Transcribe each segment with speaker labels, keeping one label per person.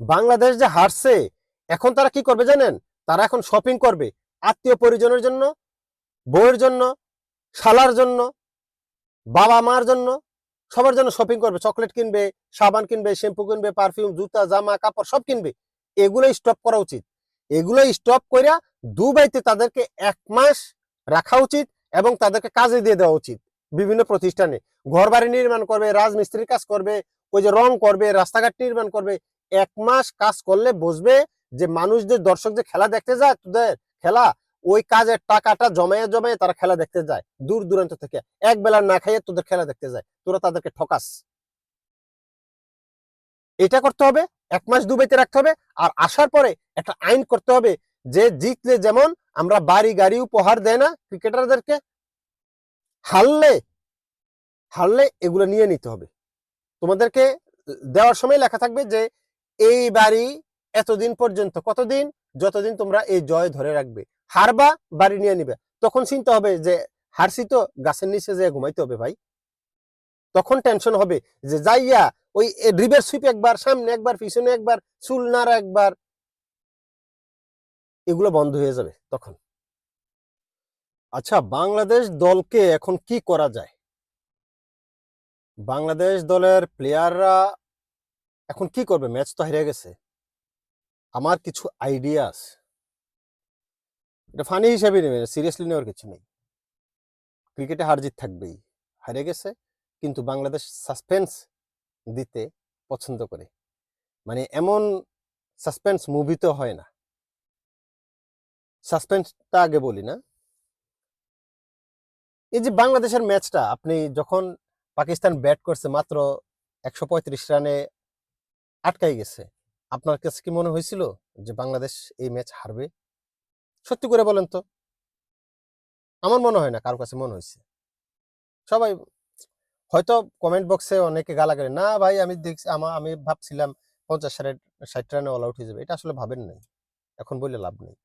Speaker 1: বাংলাদেশ যে হারছে, এখন তারা কি করবে জানেন? তারা এখন শপিং করবে। আত্মীয় পরিজনের জন্য, বউয়ের জন্য, শালার জন্য, বাবা মার জন্য, সবার জন্য শপিং করবে। চকলেট কিনবে, সাবান কিনবে শ্যাম্পু কিনবে পারফিউম জুতা, জামা, কাপড় সব কিনবে। এগুলো স্টপ করা উচিত। এগুলো স্টপ কইরা দুবাইতে তাদেরকে এক মাস রাখা উচিত এবং তাদেরকে কাজে দিয়ে দেওয়া উচিত বিভিন্ন প্রতিষ্ঠানে। ঘর বাড়ি নির্মাণ করবে, রাজমিস্ত্রির কাজ করবে, ওই যে রং করবে, রাস্তাঘাট নির্মাণ করবে এক মাস কাজ করলে বুঝবে যে মানুষদের দর্শক যে খেলা দেখতে যায়, তোদের খেলা, ওই কাজের টাকাটা জমায়ে জমায়ে তারা খেলা দেখতে যায়, দূর দূরান্ত থেকে। এক বেলা না খাইয়ে তোদের খেলা দেখতে যায়, তোরা তাদেরকে ঠকাস। এটা করতে হবে, এক মাস দুবাইতে রাখতে হবে, আর আসার পরে একটা আইন করতে হবে যে জিতলে যেমন আমরা বাড়ি গাড়ি উপহার দেয় না ক্রিকেটারদেরকে, হারলে হারলে এগুলো নিয়ে নিতে হবে। তোমাদেরকে দেওয়ার সময় লেখা থাকবে যে এই বাড়ি এতদিন পর্যন্ত, কতদিন? যতদিন তোমরা এই জয় ধরে রাখবে। হারবা, বাড়ি নিয়ে নিবে। তখন চিন্তা হবে যে, হারছি তো, গাছের নিচে যে ঘুমাইতে হবে ভাই। তখন টেনশন হবে যে, যাইয়া ওই রিভার সুইপ একবার, সামনে একবার, পিছনে একবার, চুল নাড়া একবার, এগুলো বন্ধ হয়ে যাবে তখন। আচ্ছা বাংলাদেশ দলকে এখন কি করা যায়? বাংলাদেশ দলের প্লেয়াররা এখন কি করবে? ম্যাচ তো হেরে গেছে। আমার কিছু আইডিয়া আছে। এটা ফানি হিসাবে নেবে সিরিয়াসলি নেওয়ার কিছু নেই। ক্রিকেটে হার জিত থাকবেই। হারে গেছে, কিন্তু বাংলাদেশ সাসপেন্স দিতে পছন্দ করে। মানে এমন সাসপেন্স মুভি তো হয় না। সাসপেন্সটা আগে বলি না। এই যে বাংলাদেশের ম্যাচটা, আপনি যখন পাকিস্তান ব্যাট করছে মাত্র একশো পঁয়ত্রিশ রানে আটকাই গেছে। আপনার কাছে কি মনে হয়েছিল যে বাংলাদেশ এই ম্যাচ হারবে? সত্যি করে বলেন তো। আমার মনে হয় না, কারও কাছে মনে হয়েছে। সবাই হয়তো কমেন্ট বক্সে অনেকে গালাগালি, না ভাই, আমি দেখছি আমা, আমি ভাবছিলাম পঞ্চাশ ষাট ষাট রানে অল আউট হয়ে যাবে। এটা আসলে ভাবেন নাই। এখন বললে লাভ নেই।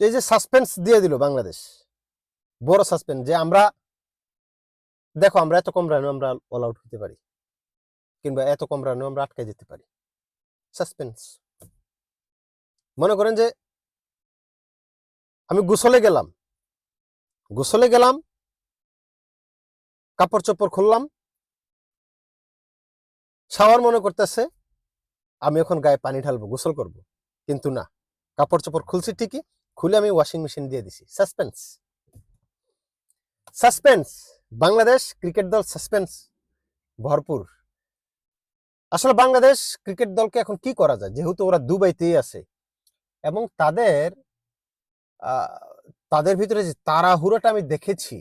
Speaker 1: এই যে সাসপেন্স দিয়ে দিল বাংলাদেশ। বড় সাসপেন্স যে আমরা, দেখো আমরা এত কম রানে আমরা অল আউট হতে পারি। কিংবা এত কম রানে আমরা আটকে যেতে পারি। সাসপেন্স। মনে করেন যে আমি গোসলে গেলাম। গোসলে গেলাম। কাপড় চোপড় খুললাম। শাওয়ার মনে করতেছে, আমি এখন গায়ে পানি ঢালবো, গোসল করব। কিন্তু না কাপড় চোপড় খুলছি ঠিকই, খুলে আমি ওয়াশিং মেশিন দিয়ে দিছি। সাসপেন্স। সাসপেন্স। বাংলাদেশ ক্রিকেট দল সাসপেন্স। ভরপুর। আসলে বাংলাদেশ ক্রিকেট দলকে এখন কি করা যায়? যেহেতু ওরা দুবাইতেই আছে। এবং তাদের তাদের ভিতরে যে তাড়াহুড়োটা আমি দেখেছি,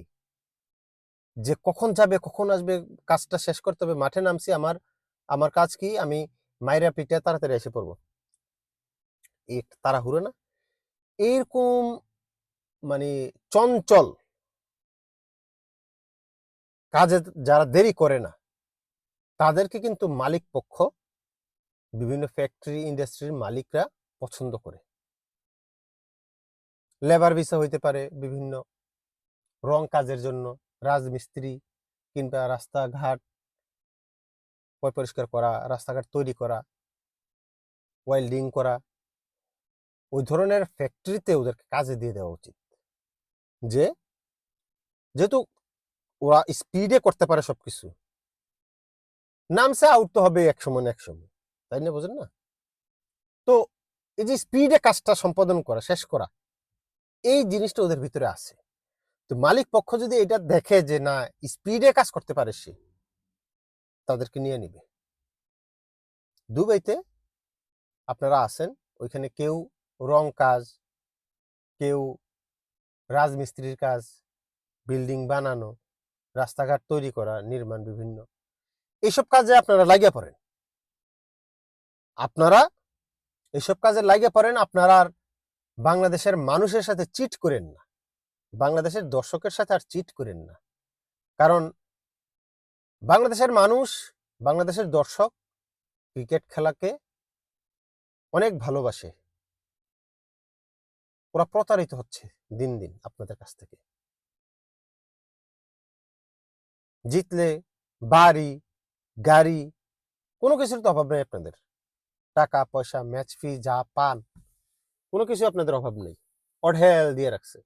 Speaker 1: যে কখন যাবে, কখন আসবে, কাজটা শেষ করতে হবে, মাঠে নামছি, আমার আমার কাজ কি? আমি মাইরা পিঠে তাড়াতাড়ি এসে পড়ব। এই তাড়াহুড়ো না। এরকম মানে চঞ্চল কাজে যারা দেরি করে না তাদেরকে কিন্তু মালিক পক্ষ বিভিন্ন ফ্যাক্টরি ইন্ডাস্ট্রির মালিকরা পছন্দ করে। লেবার ভিসা হইতে পারে বিভিন্ন রং কাজের জন্য, রাজমিস্ত্রি কিংবা রাস্তাঘাট পরিষ্কার করা, রাস্তাঘাট তৈরি করা ওয়েল্ডিং করা, ওই ধরনের ফ্যাক্টরিতে ওদেরকে কাজে দিয়ে দেওয়া উচিত। যে, যেহেতু ওরা স্পিডে করতে পারে সবকিছু নামছে আউট তো হবে এক সময় এক সময়। তাই না, বোঝেন না? তো এই যে স্পিডে কাজটা সম্পাদন করা, শেষ করা, এই জিনিসটা ওদের ভিতরে আছে। তো মালিক পক্ষ যদি এটা দেখে যে না স্পিডে কাজ করতে পারে সে, তাদেরকে নিয়ে নিবে। দুবাইতে আপনারা আছেন, ওইখানে কেউ রং কাজ, কেউ রাজমিস্ত্রির কাজ, বিল্ডিং বানানো, রাস্তাঘাট তৈরি করা, নির্মাণ বিভিন্ন। এইসব কাজে আপনারা লাগিয়ে পড়েন। আপনারা এইসব কাজে লাগিয়ে পড়েন, আপনারা আর বাংলাদেশের মানুষের সাথে চিট করেন না। বাংলাদেশের দর্শকের সাথে আর চিট করেন না। কারণ বাংলাদেশের মানুষ, বাংলাদেশের দর্শক ক্রিকেট খেলাকে অনেক ভালোবাসে। ওরা প্রতারিত হচ্ছে দিন দিন আপনাদের কাছ থেকে। জিতলে বাড়ি গাড়ি, কোনো কিছুর তো অভাব নেই আপনাদের। টাকা, পয়সা ম্যাচ ফি যা পান, কোনো কিছু আপনাদের অভাব নেই। অঢেল দিয়ে রাখছে।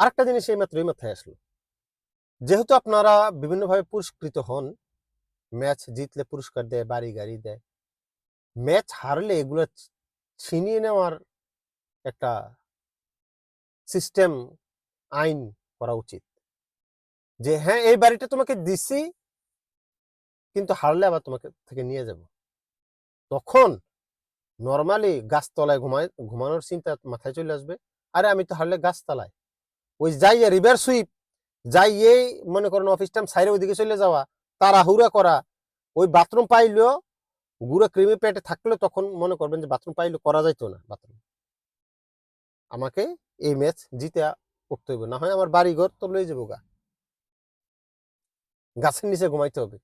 Speaker 1: আরেকটা জিনিস এই মাত্রই মাথায় আসলো। যেহেতু আপনারা বিভিন্নভাবে পুরস্কৃত হন ম্যাচ জিতলে পুরস্কার দেয়, বাড়ি গাড়ি দেয় ম্যাচ হারলে এগুলো ছিনিয়ে নেওয়ার একটা সিস্টেম আইন করা উচিত। যে হ্যাঁ এই বাড়িটা তোমাকে দিছি, কিন্তু হারলে আবার তোমাকে থেকে নিয়ে যাব। তখন নর্মালি গাছতলায় ঘুমায়, ঘুমানোর চিন্তা মাথায় চলে আসবে, আরে, আমি তো হারলে গাছতলায়। ওই যাইয়ে রিভার সুইপ যাইয়েই মনে করেন অফিস টাইম সাইরে ওইদিকে চলে যাওয়া, তাড়াহুড়া করা, ওই বাথরুম পাইলেও গুঁড়ো ক্রিমি পেটে থাকলে তখন মনে করবেন যে বাথরুম পাইলে করা যাইতো না বাথরুম আমাকে এই ম্যাচ জিতে উঠতে হইব, না হয় আমার বাড়ি ঘর তো লই যাব গা। গাছের নিচে ঘুমাইতে হবে।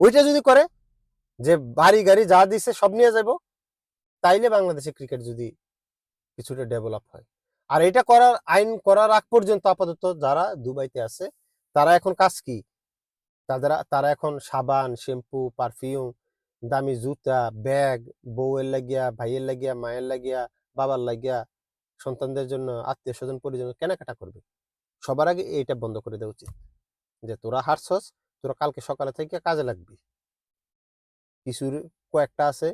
Speaker 1: ওইটা যদি করে যে বাড়ি গাড়ি যা দিছে সব নিয়ে যাব, তাইলে বাংলাদেশে ক্রিকেট যদি কিছুটা ডেভেলপ হয়। আর এটা করার, আইন করার আগ পর্যন্ত আপাতত যারা দুবাইতে আছে, তারা এখন কাজ কি? তারা তারা এখন সাবান, শ্যাম্পু পারফিউম দামি জুতা, ব্যাগ, বউয়ের লাগিয়া, ভাইয়ের লাগিয়া, মায়ের লাগিয়া, বাবার লাগিয়া, সন্তানদের জন্য, আত্মীয় স্বজন, পরিজন কেনাকাটা করবে। সবার আগে এইটা বন্ধ করে দেওয়া উচিত। যে তোরা হারছস, তোরা কালকে সকালে থেকে কাজে লাগবি। কিছুর কয়েকটা আছে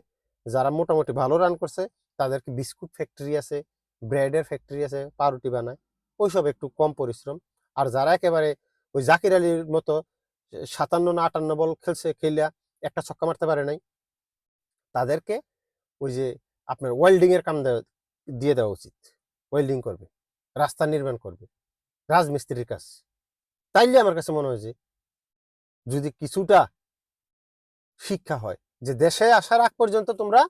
Speaker 1: যারা মোটামুটি ভালো রান করছে, তাদেরকে বিস্কুট ফ্যাক্টরি আছে ব্রেডের ফ্যাক্টরি আছে, পাউরুটি বানায়, ওইসব একটু কম পরিশ্রম। আর যারা একেবারে ওই জাকির আলীর মতো সাতান্ন না আটান্ন বল খেলছে, খেলিয়া একটা ছক্কা মারতে পারে নাই, তাদেরকে ওই যে আপনার ওয়েল্ডিং এর কাম দিয়ে দেওয়া উচিত। ওয়েল্ডিং করবে, রাস্তা নির্মাণ করবে, রাজমিস্ত্রির কাজ। তাইলে আমার কাছে মনে হয় যে, যদি কিছুটা শিক্ষা হয়, যে দেশে আসার আগ পর্যন্ত তোমরা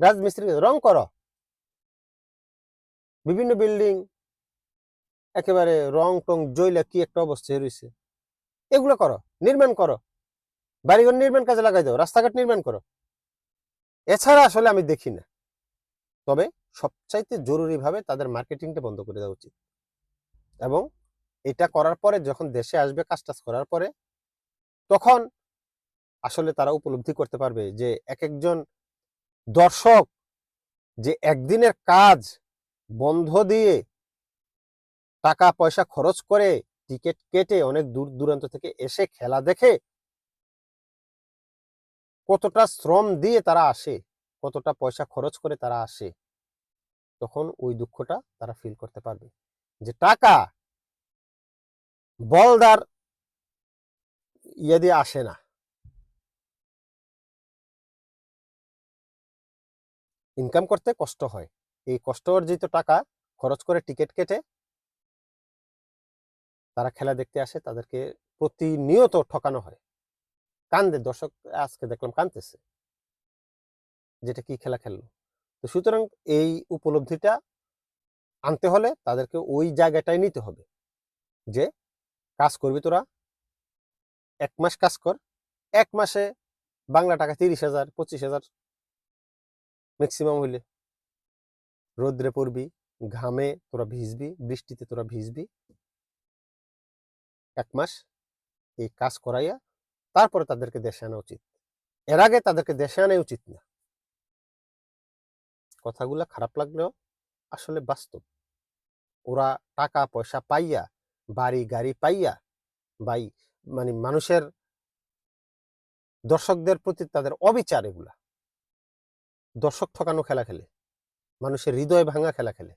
Speaker 1: রাজমিস্ত্রি রং করো। বিভিন্ন বিল্ডিং একেবারে রং টং জইলা কি একটা অবস্থায় রয়েছে এগুলো করো, নির্মাণ করো। বাড়িঘর নির্মাণ কাজে লাগাই দাও, রাস্তাঘাট নির্মাণ করো। এছাড়া আসলে আমি দেখি না। তবে সবচাইতে জরুরিভাবে তাদের মার্কেটিংটা বন্ধ করে দেওয়া উচিত। এবং এটা করার পরে যখন দেশে আসবে কাজ টাজ করার পরে, তখন আসলে তারা উপলব্ধি করতে পারবে যে এক একজন দর্শক যে একদিনের কাজ বন্ধ দিয়ে টাকা পয়সা খরচ করে টিকিট কেটে অনেক দূর দূরান্ত থেকে এসে খেলা দেখে কতটা শ্রম দিয়ে তারা আসে, কতটা পয়সা খরচ করে তারা আসে, তখন ওই দুঃখটা তারা ফিল করতে পারবে। যে টাকা বলদার ইয়ে আসে না। ইনকাম করতে কষ্ট হয়। এই কষ্ট অর্জিত টাকা খরচ করে টিকিট কেটে তারা খেলা দেখতে আসে, তাদেরকে প্রতিনিয়ত ঠকানো হয়। কান্দে, দর্শক আজকে দেখলাম কান্দতেছে যেটা কি খেলা খেললো। তো সুতরাং এই উপলব্ধিটা আনতে হলে তাদেরকে ওই জায়গাটায় নিতে হবে যে কাজ করবি তোরা। এক মাস কাজ কর। এক মাসে বাংলা টাকা তিরিশ হাজার, পঁচিশ হাজার ম্যাক্সিমাম হইলে। রোদ্রে পড়বি, ঘামে তোরা ভিজবি, বৃষ্টিতে তোরা ভিজবি। এক মাস এই কাজ করাইয়া তারপরে তাদেরকে দেশে আনা উচিত। এর আগে তাদেরকে দেশে আনাই উচিত না। কথাগুলা খারাপ লাগলেও আসলে বাস্তব। ওরা টাকা পয়সা পাইয়া বাড়ি গাড়ি পাইয়া বাই মানে মানুষের দর্শকদের প্রতি তাদের অবিচার এগুলা। দর্শক ঠকানো খেলা খেলে, মানুষের হৃদয় ভাঙা খেলা খেলে।